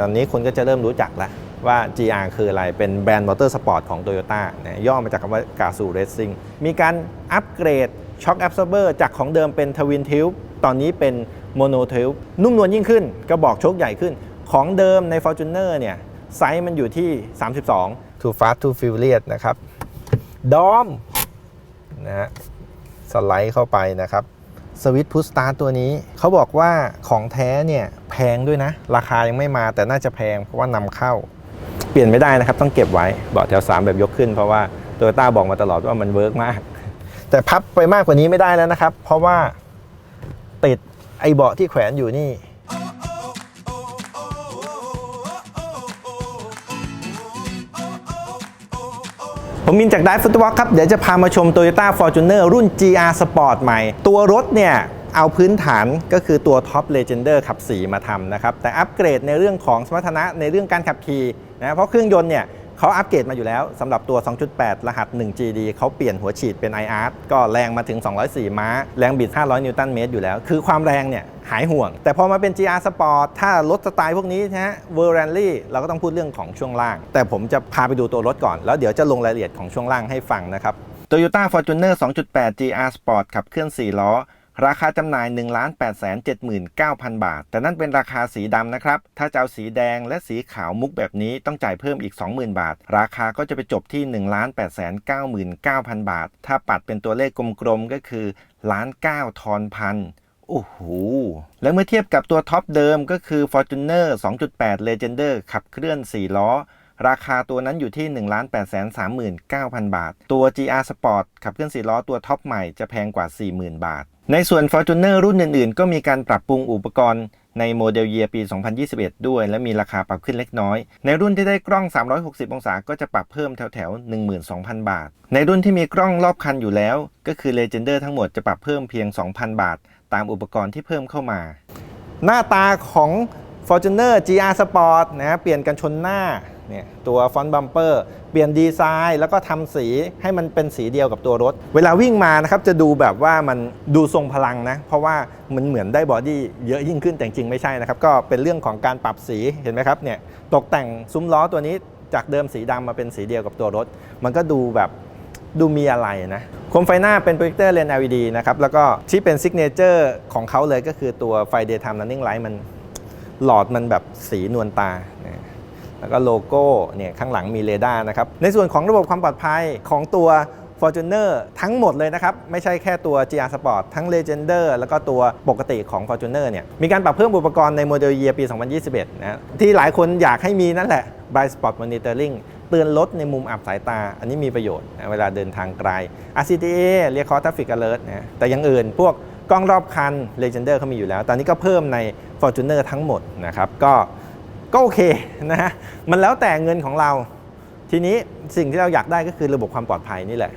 ตอนนี้คนก็จะเริ่มรู้จักแล้วว่า GR คืออะไร เป็นแบรนด์มอเตอร์สปอร์ตของ Toyota นะย่อมาจากคำว่ากาซูเรซิ่ง มีการอัปเกรดช็อคแอบซอร์เบอร์จากของเดิมเป็นทวินทิวตอนนี้เป็นโมโนทิวนุ่มนวลยิ่งขึ้น กระบอกโชคใหญ่ขึ้น ของเดิมใน Fortuner เนี่ย ไซส์มันอยู่ที่ 32 Too Fast Too Furious นะครับ ดอมนะฮะสไลด์เข้าไปนะครับสวิตพุ s สตาร์ตัวนี้เขาบอกว่าของแท้เนี่ย งด้วยนะ ราคายังไม่มาแต่น่าจะแพงเพราะว่านำเข้า เปลี่ยนไม่ได้นะครับ ต้องเก็บไว้เบาะแถว 3 แบบยกขึ้น เพราะว่าโตโยต้าบอกมาตลอดว่ามันเวิร์กมาก แต่พับไปมากกว่านี้ไม่ได้แล้วนะครับ เพราะว่าติดไอ้เบาะที่แขวนอยู่นี่ผมมินจากไดฟุตบอลครับ เดี๋ยวจะพามาชม Toyota Fortuner รุ่น GR Sport ใหม่ ตัวรถเนี่ย เอาพื้นฐานก็คือตัว Top Legender ขับ 4 มาทำนะครับ แต่อัปเกรดในเรื่องของสมรรถนะในเรื่องการขับขี่นะเพราะเครื่องยนต์เนี่ยเขาอัปเกรดมาอยู่แล้วสำหรับตัว 2.8 รหัส 1GD เขาเปลี่ยนหัวฉีดเป็น IR ก็แรงมาถึง 204 ม้า แรงบิด 500 นิวตันเมตรอยู่แล้ว คือความแรงเนี่ยหายห่วง แต่พอมาเป็น GR Sport ถ้ารถสไตล์พวกนี้นะฮะ v e r a n l y เราก็ต้องพูดเรื่องของช่วงล่าง แต่ผมจะพาไปดูตัวรถก่อน แล้วเดี๋ยวจะลงรายละเอียดของช่วงล่างให้ฟังนะครับ Toyota Fortuner 2.8 GR Sport ขับเคลื่อน 4 ล้อ ราคาจำหน่าย 1 8 7 9 0 0 0 บาท แต่นั่นเป็นราคาสีดำนะครับ ถ้าจะเอาสีแดงและสีขาวมุกแบบนี้ต้องจ่ายเพิ่มอีก 20,000 บาท ราคาก็จะไปจบที่ 1 8 9 9 0 0 0บาท ถ้าปัดเป็นตัวเลขกลมๆก็คือล้าน9ทอนพันโอ้โห และเมื่อเทียบกับตัวท็อปเดิมก็คือ Fortuner 2.8 Legender ขับเคลื่อน 4 ล้อ ราคาตัวนั้นอยู่ที่ 1 8 3 9 0 0 0 บาท ตัว GR Sport ขับเคลื่อน 4 ล้อตัวท็อปใหม่จะแพงกว่า 40,000 บาท ในส่วน Fortuner รุ่นอื่นๆ ก็มีการปรับปรุงอุปกรณ์ในโมเดลเยียปี 2021 ด้วย และมีราคาปรับขึ้นเล็กน้อย ในรุ่นที่ได้กล้อง 360 องศา ก็จะปรับเพิ่มแถวๆ12,000 บาท ในรุ่นที่มีกล้องรอบคันอยู่แล้ว ก็คือ Legender ทั้งหมดจะปรับเพิ่มเพียง 2,000 บาท ตามอุปกรณ์ที่เพิ่มเข้ามา หน้าตาของ Fortuner GR Sport นะเปลี่ยนกันชนหน้า เนี่ยตัวฟอนต์บัมเปอร์เปลี่ยนดีไซน์ แล้วก็ทำสีให้มันเป็นสีเดียวกับตัวรถ เวลาวิ่งมานะครับจะดูแบบว่ามันดูทรงพลังนะ เพราะว่ามันเหมือนได้บอดี้เยอะยิ่งขึ้นแต่จริงไม่ใช่นะครับ ก็เป็นเรื่องของการปรับสีเห็นไหมครับเนี่ยตกแต่งซุ้มล้อตัวนี้จากเดิมสีดำมาเป็นสีเดียวกับตัวรถ มันก็ดูแบบดูมีอะไรนะโคมไฟหน้าเป็นโปรเจคเตอร์เลน LED นะครับ แล้วก็ที่เป็นซิกเนเจอร์ของเขาเลยก็คือตัวไฟ Daytime Running Light มันหลอดมันแบบสีนวลตา แล้วก็โลโก้เนี่ยข้างหลังมีเรดาร์นะครับ ในส่วนของระบบความปลอดภัยของตัว Fortuner ทั้งหมดเลยนะครับ ไม่ใช่แค่ตัว GR Sport ทั้ง Legender แล้วก็ตัวปกติของ Fortuner เนี่ยมีการปรับเพิ่มอุปกรณ์ในโมเดลเยียปี 2021 นะที่หลายคนอยากให้มีนั่นแหละ Blind Spot Monitoring เตือนรถในมุมอับสายตา อันนี้มีประโยชน์นะเวลาเดินทางไกล RCTA เรียก Call Traffic Alert นะแต่ยังอื่นพวกกล้องรอบคัน Legender เขามีอยู่แล้ว ตอนนี้ก็เพิ่มใน Fortuner ทั้งหมดนะครับก็ ก็โอเคนะฮะมันแล้วแต่เงินของเรา ทีนี้สิ่งที่เราอยากได้ก็คือระบบความปลอดภัยนี่แหละ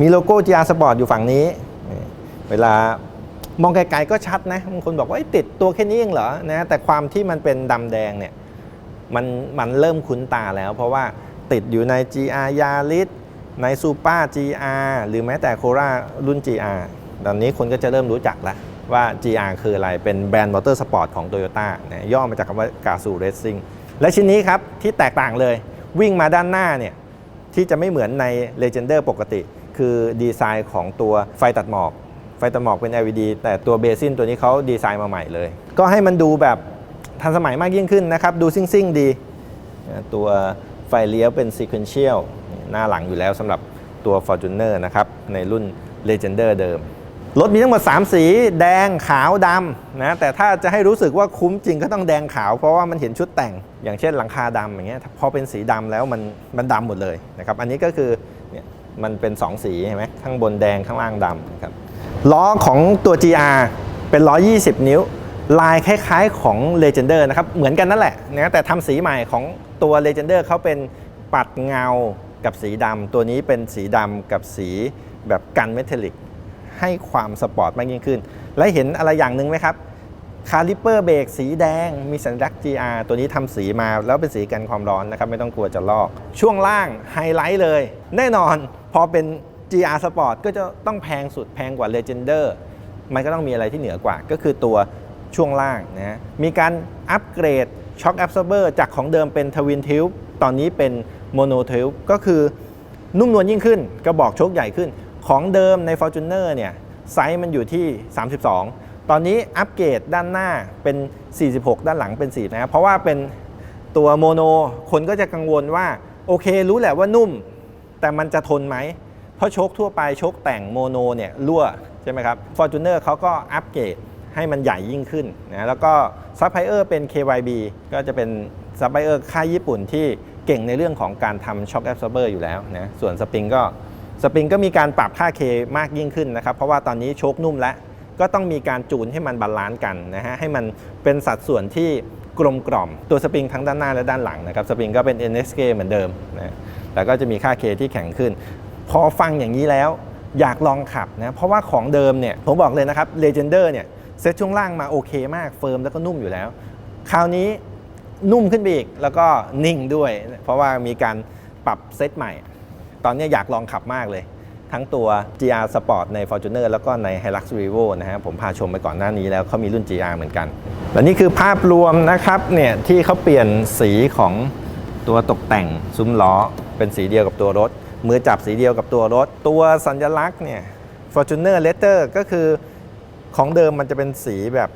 มีโลโก้ GR Sport อยู่ฝั่งนี้ เวลามองไกลๆก็ชัดนะบางคนบอกว่าติดตัวแค่นี้เองเหรอนะแต่ความที่มันเป็นดำแดงเนี่ยมันมันเริ่มคุ้นตาแล้ว เพราะว่าติดอยู่ใน GR Yaris ใน Super GR หรือแม้แต่ Corolla รุ่น GR ตอนนี้คนก็จะเริ่มรู้จักแล้ว ว่า GR คืออะไร เป็นแบรนด์มอเตอร์สปอร์ตของ Toyota นะย่อมาจากคำว่ากาซูเรซิ่งและชิ้นนี้ครับ ที่แตกต่างเลย วิ่งมาด้านหน้าเนี่ยที่จะไม่เหมือนใน Legender ปกติ คือดีไซน์ของตัวไฟตัดหมอก ไฟตัดหมอกเป็น LED แต่ตัวเบซินตัวนี้เขาดีไซน์มาใหม่เลย ก็ให้มันดูแบบทันสมัยมากยิ่งขึ้นนะครับ ดูซิ่งๆดี ตัวไฟเลี้ยวเป็น Sequential หน้าหลังอยู่แล้วสำหรับตัว Fortuner นะครับในรุ่น Legender เดิม รถมีทั้งหมด3 สีแดงขาวดำนะแต่ถ้าจะให้รู้สึกว่าคุ้มจริงก็ต้องแดงขาว เพราะว่ามันเห็นชุดแต่ง อย่างเช่นหลังคาดำอย่างเงี้ยพอเป็นสีดำแล้วมันมันดำหมดเลยนะครับอันนี้ก็คือเนี่ยมันเป็น 2 สีเห็นไหมข้างบนแดงข้างล่างดำนะครับล้อของตัว GR เป็นล้อ20 นิ้ว ลายคล้ายๆของ Legender นะครับเหมือนกันนั่นแหละนะแต่ทำสีใหม่ของตัว Legender เขาเป็นปัดเงากับสีดำตัวนี้เป็นสีดำกับสีแบบกันเมทัลลิก ให้ความสปอร์ตมากยิ่งขึ้น และเห็นอะไรอย่างหนึ่งไหมครับคาลิเปอร์เบรกสีแดงมีสัญลักษณ์ GR ตัวนี้ทำสีมาแล้วเป็นสีกันความร้อนนะครับ ไม่ต้องกลัวจะลอก ช่วงล่างไฮไลท์เลย แน่นอนพอเป็น GR Sport ก็จะต้องแพงสุดแพงกว่า Legender มันก็ต้องมีอะไรที่เหนือกว่า ก็คือตัวช่วงล่างนะมีการอัปเกรดช็อคแอบซอร์เบอร์จากของเดิมเป็นทวินทิวตอนนี้เป็นโมโนทิวก็คือนุ่มนวลยิ่งขึ้น กระบอกโชคใหญ่ขึ้น ของเดิมใน Fortuner เนี่ยไซส์มันอยู่ที่ 32 ตอนนี้อัปเกรดด้านหน้าเป็น 46 ด้านหลังเป็น4นะครับเพราะว่าเป็นตัวโมโนคนก็จะกังวลว่าโอเครู้แหละว่านุ่ม แต่มันจะทนไหม เพราะโชคทั่วไปโชคแต่งโมโนเนี่ยรั่วใช่ไหมครับ Fortuner เขาก็อัปเกรดให้มันใหญ่ยิ่งขึ้นนะแล้วก็ซัพพลายเออร์เป็น KYB ก็จะเป็นซัพพลายเออร์ค่ายญี่ปุ่นที่เก่งในเรื่องของการทำช็อคแอบซอร์เบอร์อยู่แล้วนะส่วนสปริงก็ สปริงก็มีการปรับค่า K มากยิ่งขึ้นนะครับ เพราะว่าตอนนี้โชคนุ่มแล้ว ก็ต้องมีการจูนให้มันบาลานซ์กันนะฮะให้มันเป็นสัดส่วนที่กลมกล่อมตัวสปริงทั้งด้านหน้าและด้านหลังนะครับสปริงก็เป็น NSK เหมือนเดิมนะแต่ก็จะมีค่า K ที่แข็งขึ้น พอฟังอย่างนี้แล้วอยากลองขับนะเพราะว่าของเดิมเนี่ยผมบอกเลยนะครับ Legender เนี่ยเซ็ตช่วงล่างมาโอเคมากเฟิร์มแล้วก็นุ่มอยู่แล้ว คราวนี้นุ่มขึ้นไปอีกแล้วก็นิ่งด้วย เพราะว่ามีการปรับเซตใหม่ ตอนนี้อยากลองขับมากเลย ทั้งตัว GR Sport ใน Fortuner แล้วก็ใน Hilux Revo นะฮะผมพาชมไปก่อนหน้านี้แล้วเขามีรุ่น GR เหมือนกันและนี่คือภาพรวมนะครับเนี่ยที่เขาเปลี่ยนสีของตัวตกแต่งซุ้มล้อเป็นสีเดียวกับตัวรถ มือจับสีเดียวกับตัวรถ ตัวสัญลักษณ์เนี่ย Fortuner Letter ก็คือของเดิมมันจะเป็นสีแบบ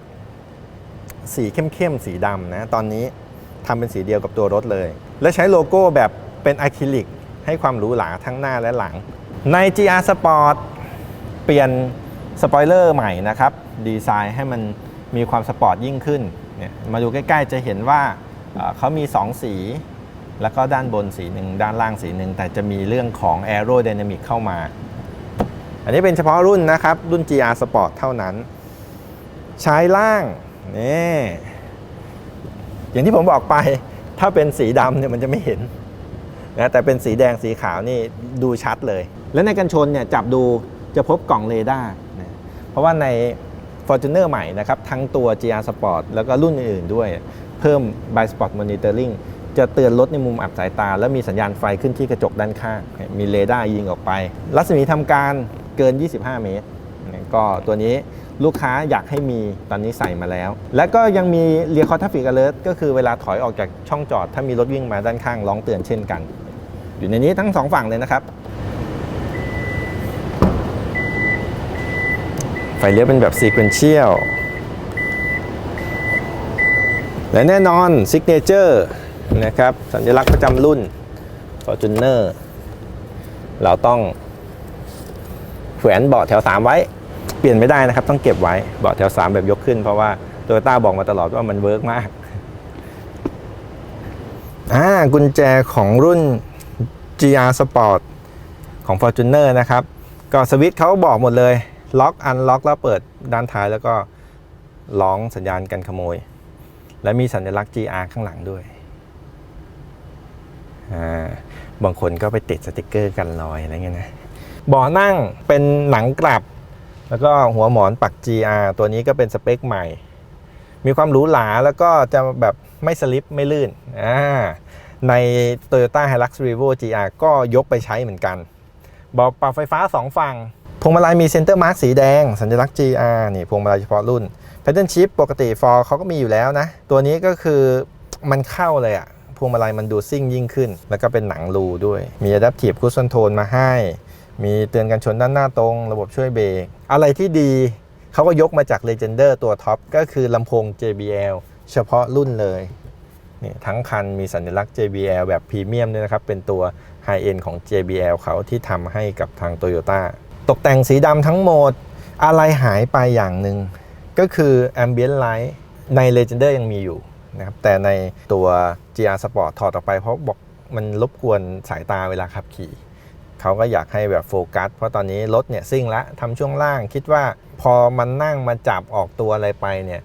สีเข้มๆสีดำนะ ตอนนี้ทำเป็นสีเดียวกับตัวรถเลย และใช้โลโก้แบบเป็นอะคริลิก ให้ความหรูหราทั้งหน้าและหลัง ใน GR Sport เปลี่ยนสปอยเลอร์ใหม่นะครับ ดีไซน์ให้มันมีความสปอร์ตยิ่งขึ้นเนี่ยมาดูใกล้ๆจะเห็นว่าเขามี 2 สี แล้วก็ด้านบนสีหนึ่งด้านล่างสีหนึ่งแต่จะมีเรื่องของ Aerodynamic เข้ามา อันนี้เป็นเฉพาะรุ่นนะครับ รุ่น GR Sport เท่านั้น ใช้ล่างนี่อย่างที่ผมบอกไปถ้าเป็นสีดำเนี่ยมันจะไม่เห็น นะแต่เป็นสีแดงสีขาวนี่ดูชัดเลย และในกันชนเนี่ยจับดูจะพบกล่องเรดาร์นะเพราะว่าใน Fortuner ใหม่นะครับทั้งตัว GR Sport แล้วก็รุ่นอื่นๆด้วย เพิ่ม By Spot Monitoring จะเตือนรถในมุมอับสายตา และมีสัญญาณไฟขึ้นที่กระจกด้านข้าง มีเรดาร์ยิงออกไป รัศมีทำการเกิน 25 เมตร ก็ตัวนี้ลูกค้าอยากให้มีตอนนี้ใส่มาแล้ว และก็ยังมีเรียคอทัฟฟิกอเลอร์ก็คือเวลาถอยออกจากช่องจอด ถ้ามีรถวิ่งมาด้านข้างร้องเตือนเช่นกัน อยู่ในนี้ทั้งสองฝั่งเลยนะครับ ไฟเลี้ยวเป็นแบบซีเควนเชียลและแน่นอนซิกเนเจอร์นะครับ สัญลักษณ์ประจำรุ่น Fortuner เราต้องแขวนเบาะแถว 3 ไว้ เปลี่ยนไม่ได้นะครับ ต้องเก็บไว้เบาะแถว 3 แบบยกขึ้น เพราะว่าโตโยต้าบอกมาตลอดว่ามันเวิร์กมากอ่ากุญแจของรุ่น GR Sport ของ Fortuner นะครับ ก็สวิตช์เขาบอกหมดเลย ล็อกอันล็อกแล้วเปิดด้านท้ายแล้วก็ร้องสัญญาณกันขโมย และมีสัญลักษณ์ GR ข้างหลังด้วย บางคนก็ไปติดสติกเกอร์กันรอยอะไรเงี้ยนะเบาะนั่งเป็นหนังกลับ แล้วก็หัวหมอนปัก GR ตัวนี้ก็เป็นสเปคใหม่ มีความหรูหราแล้วก็จะแบบไม่สลิปไม่ลื่นอ่า ใน Toyota Hilux Revo GR ก็ยกไปใช้เหมือนกันบาะปรับไฟฟ้า 2 ฝั่ง พวงมาลัยมีเซนเตอร์มาร์กสีแดง สัญลักษณ์ GR นี่พวงมาลัยเฉพาะรุ่น Pattern Shift ปกติ Ford เขาก็มีอยู่แล้วนะ ตัวนี้ก็คือมันเข้าเลยอะพวงมาลัยมันดูซิ่งยิ่งขึ้น แล้วก็เป็นหนังรูด้วย มี Adaptive Cruise Control มาให้ มีเตือนกันชนด้านหน้าตรง ระบบช่วยเบรก อะไรที่ดีเขาก็ยกมาจาก Legender ตัวท็อปก็คือลำโพง JBL เฉพาะรุ่นเลย นี่ทั้งคันมีสัญลักษณ์ JBL แบบพรีเมียมด้วยนะครับ เป็นตัว High End ของ JBL เขาที่ทำให้กับทาง Toyota ตกแต่งสีดำทั้งหมด อะไรหายไปอย่างหนึ่ง ก็คือ Ambient Light ใน Legender ยังมีอยู่นะครับ แต่ในตัว GR Sport ถอดออกไปเพราะบอกมันรบกวนสายตาเวลาขับขี่ เขาก็อยากให้แบบโฟกัส เพราะตอนนี้รถเนี่ยซิ่งละทำช่วงล่างคิดว่าพอมันนั่งมาจับออกตัวอะไรไปเนี่ย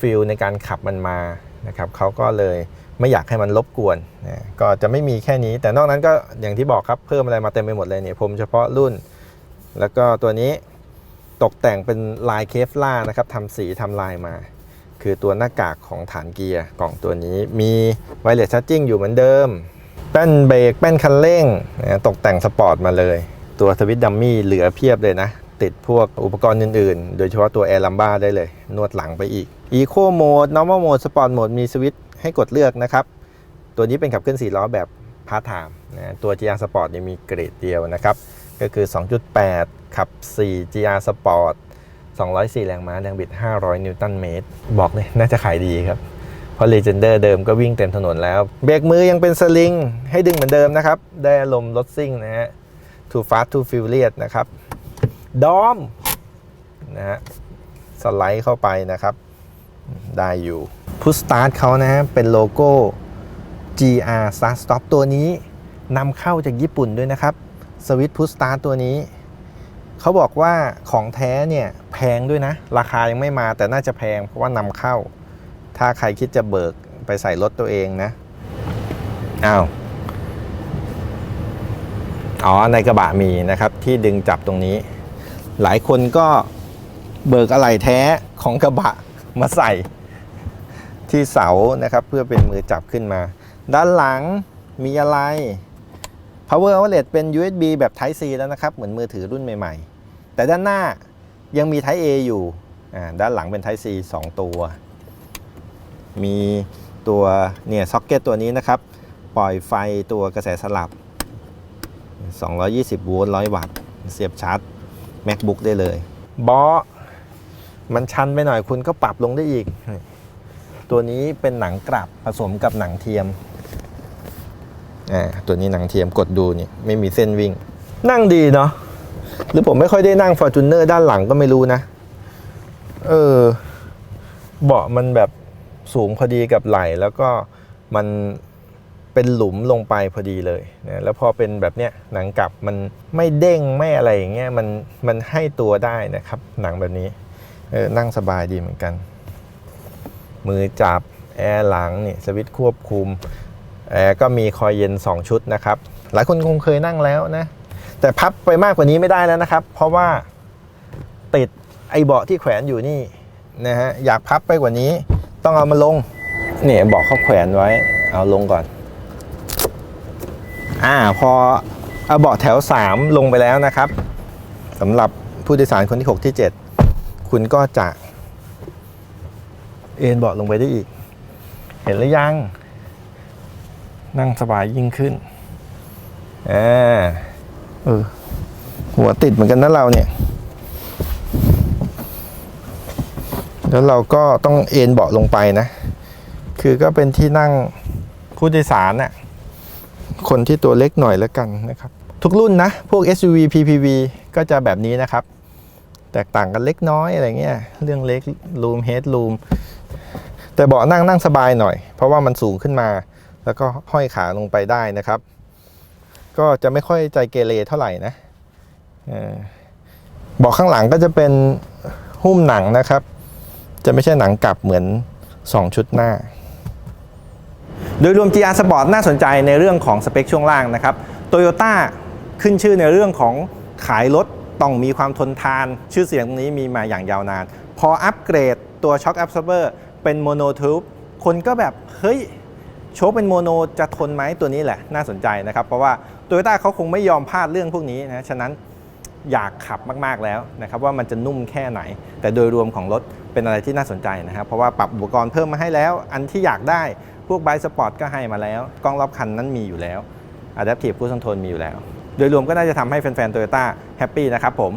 ฟิลในการขับมันมา นะครับเขาก็เลยไม่อยากให้มันรบกวนนะก็จะไม่มีแค่นี้ แต่นอกนั้นก็อย่างที่บอกครับเพิ่มอะไรมาเต็มไปหมดเลยเนี่ยผมเฉพาะรุ่น แล้วก็ตัวนี้ตกแต่งเป็นลายเคฟล่านะครับทำสีทำลายมา คือตัวหน้ากากของฐานเกียร์กล่องตัวนี้มีไวเลสชั r จิ้งอยู่เหมือนเดิม แป้นเบรกแป้นคันเร่งนะตกแต่งสปอร์ตมาเลย ตัวสวิตช์ดัมมี่เหลือเพียบเลยนะ ติดพวกอุปกรณ์อื่นๆ โดยเฉพาะตัวแอร์ลัมบ้าได้เลย นวดหลังไปอีก Eco Mode Normal Mode Sport Mode มีสวิตช์ให้กดเลือกนะครับ ตัวนี้เป็นขับเคลื่อน4ล้อแบบพาร์ทไทม์นะตัว GR Sport เนี่ยมีเกรดเดียวนะครับ ก็คือ 2.8 ขับ 4 GR Sport 204 แรงม้าแรงบิด 500 นิวตันเมตร บอกเลยน่าจะขายดีครับ เพราะ Legender เดิมก็วิ่งเต็มถนนแล้ว เบรกมือยังเป็นสลิง ให้ดึงเหมือนเดิมนะครับ ได้อารมณ์รถซิ่งนะฮะ Too Fast Too Furious นะครับ ดอมนะฮะสไลด์เข้าไปนะครับ ได้อยู่พุ s สตาร์ทเขานะฮะเป็นโลโก้ GR Start Stop ตัวนี้นำเข้าจากญี่ปุ่นด้วยนะครับ สวิตพุ s สตาร์ทตัวนี้ เขาบอกว่าของแท้เนี่ย แพงด้วยนะ ราคายังไม่มาแต่น่าจะแพงเพราะว่านำเข้า ถ้าใครคิดจะเบิกไปใส่รถตัวเองนะอ้าวอ๋อในกระบะมีนะครับที่ดึงจับตรงนี้ หลายคนก็เบิกอะไหล่แท้ของกระบะมาใส่ที่เสานะครับ เพื่อเป็นมือจับขึ้นมา ด้านหลังมีอะไร power outlet เป็น USB แบบ Type C แล้วนะครับ เหมือนมือถือรุ่นใหม่ๆ แต่ด้านหน้ายังมี Type A อยู่ด้านหลังเป็น Type C 2 ตัว มีตัวเนี่ยซ็อกเก็ตตัวนี้นะครับ ปล่อยไฟตัวกระแสสลับ 220 โวลต์ 100 วัตต์ เสียบชาร์จ MacBook ได้เลยเบามันชันไปหน่อยคุณก็ปรับลงได้อีก ตัวนี้เป็นหนังกลับผสมกับหนังเทียมอ่าตัวนี้หนังเทียมกดดูนี่ไม่มีเส้นวิ่ง นั่งดีเนาะหรือผมไม่ค่อยได้นั่ง Fortuner ด้านหลังก็ไม่รู้นะ เออ เบาะมันแบบสูงพอดีกับไหล่แล้วก็มัน เป็นหลุมลงไปพอดีเลยนะแล้วพอเป็นแบบเนี้ยหนังกลับมันไม่เด้งไม่อะไรอย่างเงี้ยมันมันให้ตัวได้นะครับ หนังแบบนี้เออนั่งสบายดีเหมือนกัน มือจับแอร์หลังนี่สวิตช์ควบคุมแอร์ก็มีคอยเย็น 2 ชุดนะครับ หลายคนคงเคยนั่งแล้วนะ แต่พับไปมากกว่านี้ไม่ได้แล้วนะครับ เพราะว่าติดไอ้เบาะที่แขวนอยู่นี่นะฮะอยากพับไปกว่านี้ ต้องเอามาลงเนี่ยเบาะเขาแขวนไว้เอาลงก่อน อ่าพอเอาเบาะแถว 3 ลงไปแล้วนะครับสำหรับผู้โดยสารคนที่ 6 ที่ 7 คุณก็จะ เอนเบาะลงไปได้อีก เห็นหรือยัง นั่งสบายยิ่งขึ้นอ่าเออหัวติดเหมือนกันนะเราเนี่ย แล้วเราก็ต้องเอนเบาะลงไปนะ คือก็เป็นที่นั่งผู้โดยสารน่ะ คนที่ตัวเล็กหน่อยแล้วกันนะครับ ทุกรุ่นนะ พวก SUV PPV ก็จะแบบนี้นะครับ แตกต่างกันเล็กน้อยอะไรเงี้ย เรื่องเล็กรูมเฮดรูมแต่เบาะนั่งนั่งสบายหน่อย เพราะว่ามันสูงขึ้นมา แล้วก็ห้อยขาลงไปได้นะครับ ก็จะไม่ค่อยใจเกเรเท่าไหร่นะเบาะข้างหลังก็จะเป็นหุ้มหนังนะครับ จะไม่ใช่หนังกลับเหมือน 2 ชุดหน้า โดยรวม GR Sport น่าสนใจในเรื่องของสเปคช่วงล่างนะครับ Toyota ขึ้นชื่อในเรื่องของขายรถต้องมีความทนทาน ชื่อเสียงตรงนี้มีมาอย่างยาวนาน พออัปเกรดตัว Shock Absorber เป็นโมโนทูบคนก็แบบ เฮ้ย โชคเป็นโมโนจะทนไหมตัวนี้แหละ น่าสนใจนะครับ เพราะว่า Toyota เขาคงไม่ยอมพลาดเรื่องพวกนี้นะ ฉะนั้นอยากขับมาก ๆ แล้วนะครับ ว่ามันจะนุ่มแค่ไหน แต่โดยรวมของรถเป็นอะไรที่น่าสนใจนะครับ เพราะว่าปรับอุปกรณ์เพิ่มมาให้แล้ว อันที่อยากได้ พวกไบสปอร์ตก็ให้มาแล้ว กล้องรอบคันนั้นมีอยู่แล้ว Adaptive Cruise Control มีอยู่แล้ว โดยรวมก็น่าจะทำให้แฟนๆโตโยต้าแฮปปี้นะครับผม